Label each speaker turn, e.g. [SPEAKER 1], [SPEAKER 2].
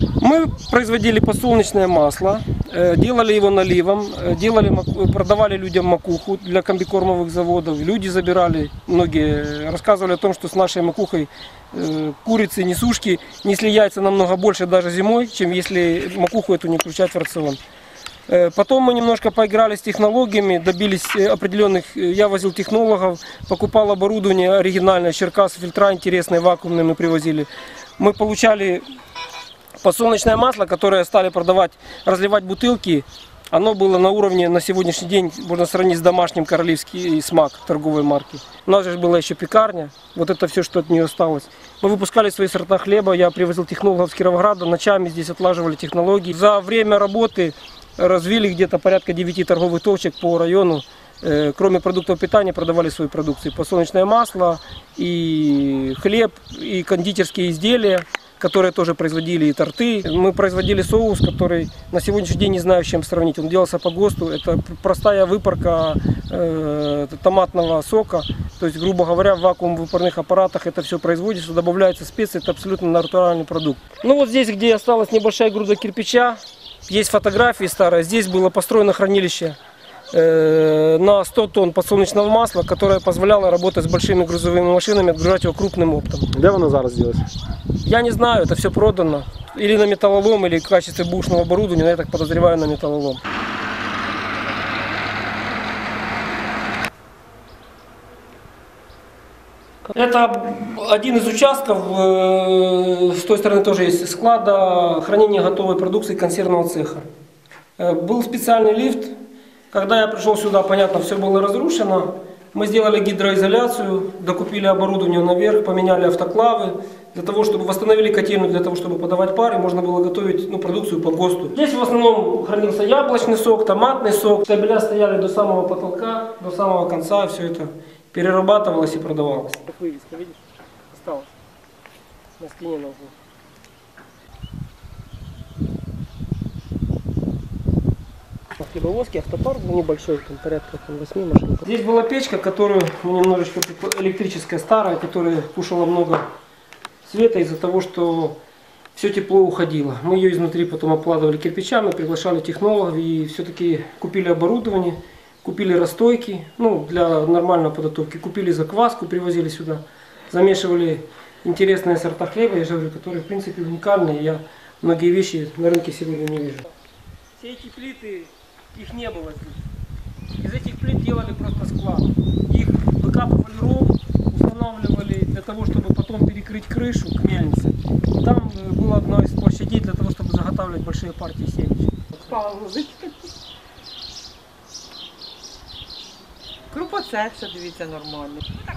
[SPEAKER 1] Мы производили подсолнечное масло, э, делали его наливом, э, делали, продавали людям макуху для комбикормовых заводов. Люди забирали, многие рассказывали о том, что с нашей макухой э, курицы, несушки несли яйца намного больше даже зимой, чем если макуху эту не включать в рацион. Потом мы немножко поиграли с технологиями, добились определенных, я возил технологов, покупал оборудование оригинальное, Черкас, фильтра интересные, вакуумные мы привозили. Мы получали подсолнечное масло, которое стали продавать, разливать бутылки, оно было на уровне на сегодняшний день, можно сравнить с домашним королевский смак торговой марки. У нас же была еще пекарня, вот это все, что от нее осталось. Мы выпускали свои сорта хлеба, я привозил технологов с Кировограда, ночами здесь отлаживали технологии. За время работы развили где-то порядка 9 торговых точек по району. Э, Кроме продуктов питания продавали свою продукцию. Подсолнечное масло, и хлеб, и кондитерские изделия которые тоже производили и торты. Мы производили соус, который на сегодняшний день не знаю, с чем сравнить. Он делался по ГОСТу. Это пр- простая выпарка э, томатного сока. То есть, грубо говоря, в вакуум выпарных аппаратах это все производится, добавляются специи. Это абсолютно натуральный продукт. Ну вот здесь, где осталась небольшая груда кирпича, есть фотографии старые. Здесь было построено хранилище на 100 тонн подсолнечного масла, которое позволяло работать с большими грузовыми машинами, отгружать его крупным оптом.
[SPEAKER 2] Де воно зараз ділось?
[SPEAKER 1] Я не знаю, это все продано. Или на металлолом, или в качестве бушного оборудования, но я так подозреваю на металлолом. Это один из участков, э, с той стороны тоже есть склада хранения готовой продукции консервного цеха. Э, Был специальный лифт. Когда я пришел сюда, понятно, все было разрушено. Мы сделали гидроизоляцию, докупили оборудование наверх, поменяли автоклавы, для того, чтобы восстановили котельную, для того, чтобы подавать пар, и можно было готовить ну, продукцию по ГОСТу. Здесь в основном хранился яблочный сок, томатный сок. Стебеля стояли до самого потолка, до самого конца, все это перерабатывалось и продавалось. Как вывеска, видишь, осталось на стене на углу. Хлебовозки, автопар был небольшой, там порядка там, 8 машин. Здесь была печка, которую немножечко электрическая, старая, которая кушала много света из-за того, что все тепло уходило. Мы ее изнутри потом обкладывали кирпичами, приглашали технологов и все-таки купили оборудование, купили расстойки, ну, для нормальной подготовки, купили закваску, привозили сюда, замешивали интересные сорта хлеба, я же говорю, которые в принципе уникальные, я многие вещи на рынке сегодня не вижу. Все эти плиты, их не было здесь. Из этих плит делали просто склад. Их выкапывали ров, устанавливали для того, чтобы потом перекрыть крышу к мельнице. И там э, была одна из площадей для того, чтобы заготавливать большие партии семечек.
[SPEAKER 3] Крупоцех, що дивіться нормально. Ну так